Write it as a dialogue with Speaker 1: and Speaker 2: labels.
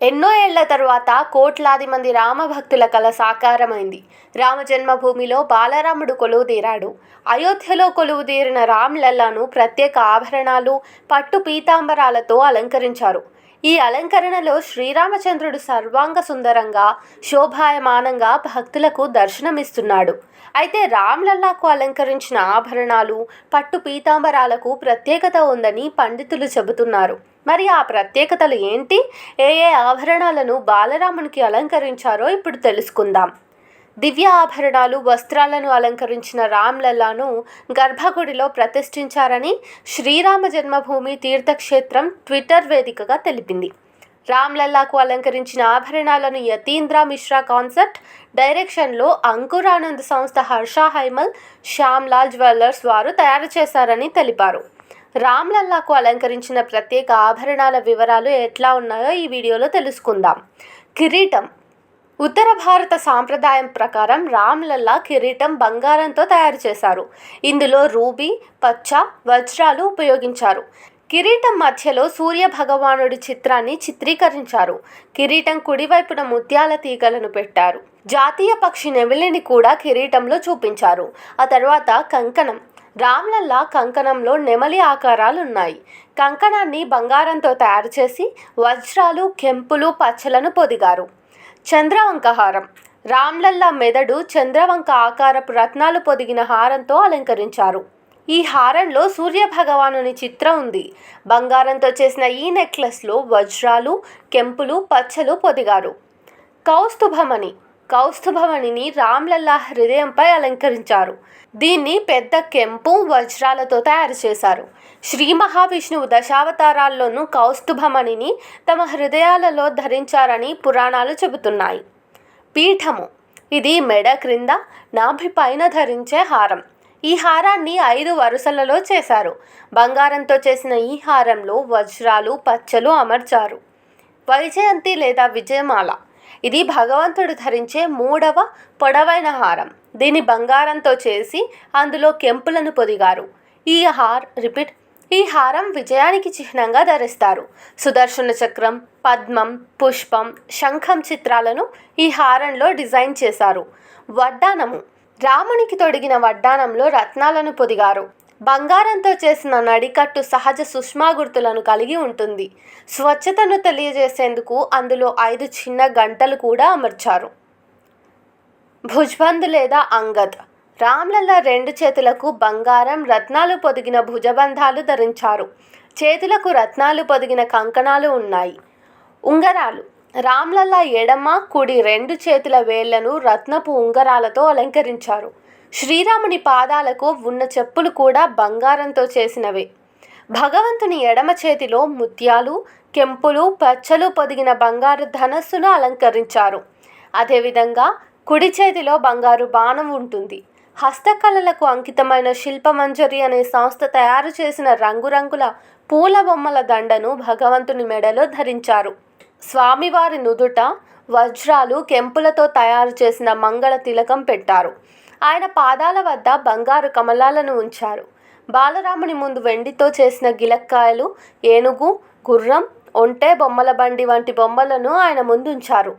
Speaker 1: ఎన్నో ఏళ్ళ తరువాత కోట్లాది మంది రామభక్తుల కల సాకారమైంది. రామ జన్మభూమిలో బాలరాముడు కొలువుదీరాడు అయోధ్యలో కొలువుదీరిన రామ్లల్లాను ప్రత్యేక ఆభరణాలు పట్టు పీతాంబరాలతో అలంకరించారు. ఈ అలంకరణలో శ్రీరామచంద్రుడు సర్వాంగ సుందరంగా శోభాయమానంగా భక్తులకు దర్శనమిస్తున్నాడు. అయితే రామ్లల్లాకు అలంకరించిన ఆభరణాలు పట్టు పీతాంబరాలకు ప్రత్యేకత ఉందని పండితులు చెబుతున్నారు. మరి ఆ ప్రత్యేకతలు ఏంటి? ఏ ఏ ఆభరణాలను బాలరామునికి అలంకరించారో ఇప్పుడు తెలుసుకుందాం. దివ్య ఆభరణాలు వస్త్రాలను అలంకరించిన రామ్లల్లాను గర్భగుడిలో ప్రతిష్ఠించారని శ్రీరామ జన్మభూమి తీర్థక్షేత్రం ట్విట్టర్ వేదికగా తెలిపింది. రామ్లల్లాకు అలంకరించిన ఆభరణాలను యతీంద్ర మిశ్రా కాన్సెప్ట్ డైరెక్షన్లో అంకురానంద్ సంస్థ హర్ష హైమల్ శ్యామ్లాల్ జ్యువెల్లర్స్ వారు తయారు చేశారని తెలిపారు. రామ్లల్లాకు అలంకరించిన ప్రత్యేక ఆభరణాల వివరాలు ఎట్లా ఉన్నాయో ఈ వీడియోలో తెలుసుకుందాం. కిరీటం ఉత్తర భారత సాంప్రదాయం ప్రకారం రామ్లల్లా కిరీటం బంగారంతో తయారు చేశారు. ఇందులో రూబీ పచ్చ వజ్రాలు ఉపయోగించారు. కిరీటం మధ్యలో సూర్య భగవానుడి చిత్రాన్ని చిత్రీకరించారు. కిరీటం కుడివైపున ముత్యాల తీగలను పెట్టారు. జాతీయ పక్షి నెవిలిని కూడా కిరీటంలో చూపించారు. ఆ తర్వాత కంకణం. రామ్లల్లా కంకణంలో నెమలి ఆకారాలు ఉన్నాయి కంకణాన్ని బంగారంతో తయారు చేసి వజ్రాలు కెంపులు పచ్చలను పొదిగారు. చంద్రవంక హారం రామ్లల్లా మెదడు చంద్రవంక ఆకారపు రత్నాలు పొదిగిన హారంతో అలంకరించారు. ఈ హారంలో సూర్య భగవానుని చిత్రం ఉంది. బంగారంతో చేసిన ఈ నెక్లెస్లో వజ్రాలు కెంపులు పచ్చలు పొదిగారు. కౌస్తుభమణి కౌస్తుభమణిని రామ్లల్లా హృదయంపై అలంకరించారు. దీన్ని పెద్ద కెంపు వజ్రాలతో తయారు చేశారు. శ్రీ మహావిష్ణువు దశావతారాల్లోనూ కౌస్తుభమణిని తమ హృదయాలలో ధరించారని పురాణాలు చెబుతున్నాయి. పీఠము. ఇది మెడ క్రింద నాభి పైన ధరించే హారం. ఈ హారాన్ని ఐదు వరుసలలో చేశారు. బంగారంతో చేసిన ఈ హారంలో వజ్రాలు పచ్చలు అమర్చారు. వైజయంతి లేదా విజయమాల. ఇది భగవంతుడు ధరించే మూడవ పొడవైన హారం. దీన్ని బంగారంతో చేసి అందులో కెంపులను పొదిగారు. ఈ హార్ రిపీట్ ఈ హారం విజయానికి చిహ్నంగా ధరిస్తారు. సుదర్శన చక్రం పద్మం పుష్పం శంఖం చిత్రాలను ఈ హారంలో డిజైన్ చేశారు. వడ్డానము. రామునికి తొడిగిన వడ్డానంలో రత్నాలను పొదిగారు. బంగారంతో చేసిన నడికట్టు సహజ సుష్మా గుర్తులను కలిగి ఉంటుంది. స్వచ్ఛతను తెలియజేసేందుకు అందులో ఐదు చిన్న గంటలు కూడా అమర్చారు. భుజ్బంద్ లేదా అంగద్. రామ్లల్ల రెండు చేతులకు బంగారం రత్నాలు పొదిగిన భుజబంధాలు ధరించారు. చేతులకు రత్నాలు పొదిగిన కంకణాలు ఉన్నాయి. ఉంగరాలు. రామ్లల్లా ఎడమ కుడి రెండు చేతుల వేళ్ళను రత్నపు ఉంగరాలతో అలంకరించారు. శ్రీరాముని పాదాలకు ఉన్న చెప్పులు కూడా బంగారంతో చేసినవే. భగవంతుని ఎడమ చేతిలో ముత్యాలు కెంపులు పచ్చలు పొదిగిన బంగారు ధనస్సును అలంకరించారు. అదేవిధంగా కుడి చేతిలో బంగారు బాణం ఉంటుంది. హస్తకళలకు అంకితమైన శిల్పమంజరి అనే సంస్థ తయారు చేసిన రంగురంగుల పూల బొమ్మల దండను భగవంతుని మెడలో ధరించారు. స్వామివారి నుదుట వజ్రాలు కెంపులతో తయారు చేసిన మంగళ తిలకం పెట్టారు. ఆయన పాదాల వద్ద బంగారు కమలాలను ఉంచారు. బాలరాముని ముందు వెండితో చేసిన గిలక్కాయలు ఏనుగు గుర్రం ఒంటె బొమ్మల బండి వంటి బొమ్మలను ఆయన ముందు ఉంచారు